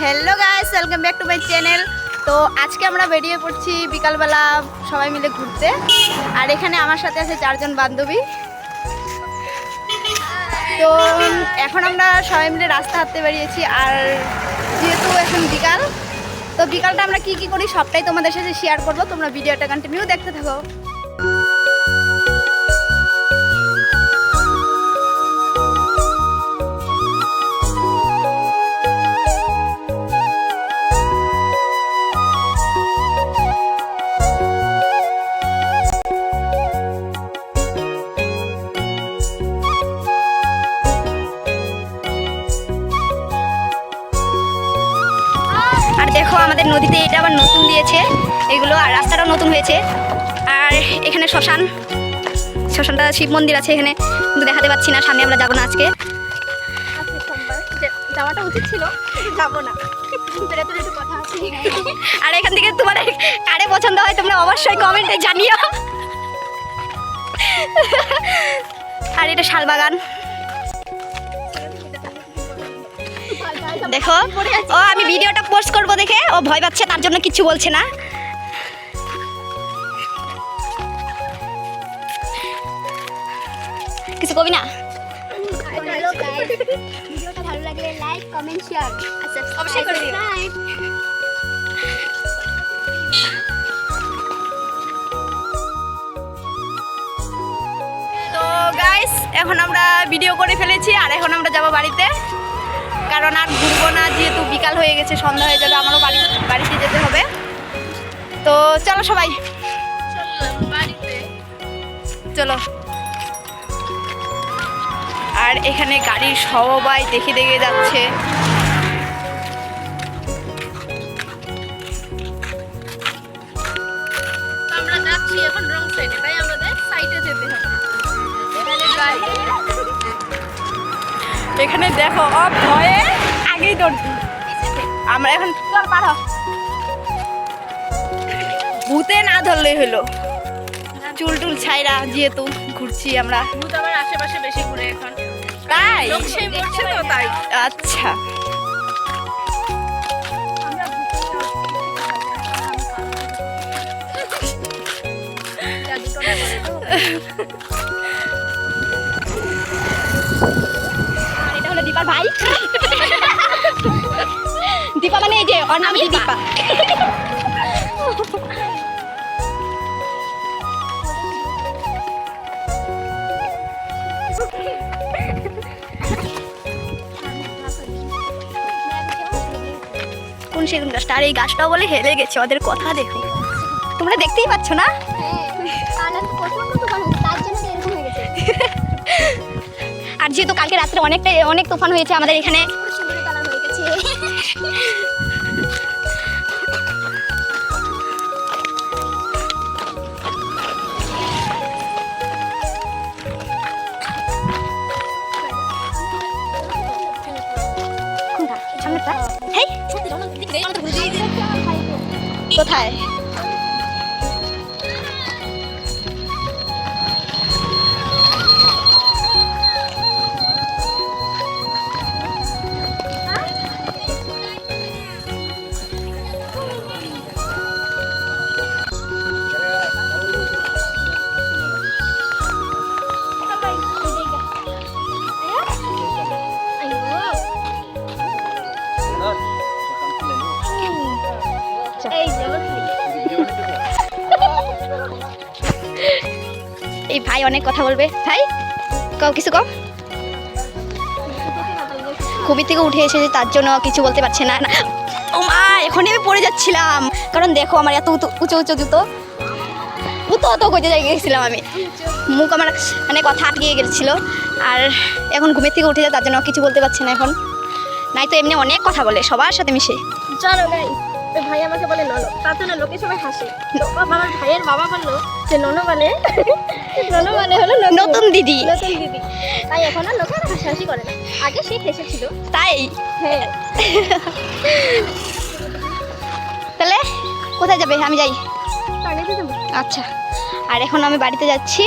Hello guys welcome back to my channel তো আজকে আমরা বেরিয়ে পড়ছি বিকালবেলা সবাই মিলে ঘুরতে। আর এখানে আমার সাথে আছে চারজন বান্ধবী। তো এখন আমরা সবাই মিলে রাস্তা হাঁটতে বেরিয়েছি, আর যেহেতু এখন বিকাল, তো বিকালটা আমরা কি কি করি সবটাই তোমাদের সাথে শেয়ার করব। তোমরা ভিডিওটা কন্টিনিউ দেখতে থাকো। দেখো আমাদের নদীতে এটা আবার নতুন দিয়েছে। এগুলো আর রাস্তাটাও নতুন হয়েছে। আর এখানে শ্মশান। শ্মশানটা শিব মন্দির আছে এখানে। কিন্তু দেখাতে পাচ্ছি না সামনে আমরা যাব না আজকে। যাওয়াটা উচিত ছিল যাব না। আর এখান থেকে তোমার কারে পছন্দ হয় তোমরা অবশ্যই কমেন্টে জানিও। আর এটা শালবাগান। দেখো ও আমি ভিডিওটা পোস্ট করব দেখে। ও ভয় পাচ্ছে তার জন্য কিছু বলছে না। কিছু কবি না? ভিডিওটা ভালো লাগলে লাইক কমেন্ট শেয়ার অবশ্যই করে দিও। তো গাইস এখন আমরা ভিডিও করে ফেলেছি আর এখন আমরা যাব বাড়িতে। কারণ আর যেহেতু বিকাল হয়ে গেছে সন্ধ্যা হয়ে যাবে আমারও বাড়ি বাড়িতে যেতে হবে। তো চলো সবাই। চলো। আর এখানে গাড়ির সবাই দেখে দেখে যাচ্ছে। আমরা যাচ্ছি এখন রং সাইডে তাই আমাদের সাইডে যেতে হবে। এখানে দেখো ও ভয়ে আগেই দৌড়ছি আমরা এখন চল পার ভূতে না ধরলেই হলো। চুল টুল ছাইরা যেহেতু ঘুরছি আমরা। ভূত আশেপাশে বেশি ঘুরে এখন। তাই? তো তাই। আচ্ছা। আর ওর নাম দীপা কোন সেগুন গাছটা? আর এই গাছটাও বলে হেরে গেছে ওদের কথা দেখো। তোমরা দেখতেই পাচ্ছ না? হয়ে। আর যেহেতু কালকে রাত্রে অনেকটা অনেক তুফান হয়েছে আমাদের এখানে কোথায় এই ভাই অনেক কথা বলবে। ভাই, কও, কিছু কও? খুবই থেকে উঠে এসেছে তার জন্য কিছু বলতে পারছে না। না, ও মা, এখনই আমি পড়ে যাচ্ছিলাম। কারণ দেখো, আমার এত উঁচু উঁচু জুতো। উতো অত করতে যাই গেছিলাম আমি। মুখ আমার মানে কথা আটকে গেছিল। আর এখন ঘুমের থেকে উঠে যায় তার জন্য কিছু বলতে পারছে না এখন। নাই তো এমনি অনেক কথা বলে, সবার সাথে মিশে। চলো গাই ওই ভাই আমাকে বলে ননো তার জন্য লোকে সবাই হাসে। তো আমার ভাইয়ের বাবা বলল যে ননো মানে ননো মানে হলো নতুন। দিদি। নতুন দিদি। তাই এখন আর লোকে হাসাহাসি করে না। আগে সে হেসেছিল। তাই? হ্যাঁ। তাহলে কোথায় যাবে? আমি যাই। আচ্ছা। আর এখন আমি বাড়িতে যাচ্ছি।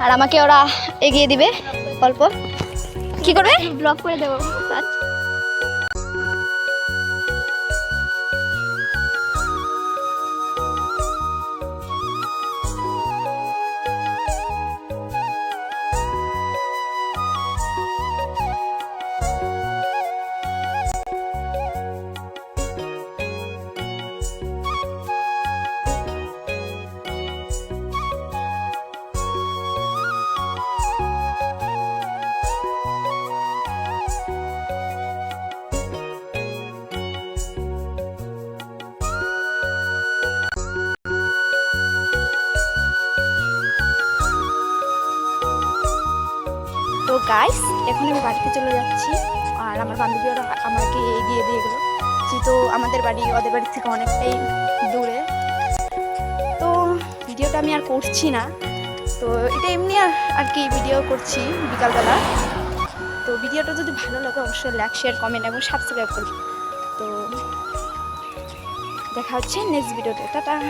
আর আমাকে ওরা এগিয়ে দিবে। অল্প। কি করবে? ব্লক করে দেবো। আচ্ছা। গাইস এখন আমি বাড়িতে চলে যাচ্ছি। আর আমার বান্ধবী ওরা আমাকে এগিয়ে দিয়ে গেলো। যেহেতু আমাদের বাড়ি, ওদের বাড়ি থেকে অনেকটাই দূরে। তো ভিডিওটা আমি আর করছি না। তো এটা এমনি আর- কি ভিডিও করছি বিকালবেলা। তো ভিডিওটা যদি ভালো লাগে, অবশ্যই লাইক শেয়ার কমেন্ট এবং সাবস্ক্রাইব করুন তো দেখা হচ্ছে নেক্সট ভিডিওতে টাটা!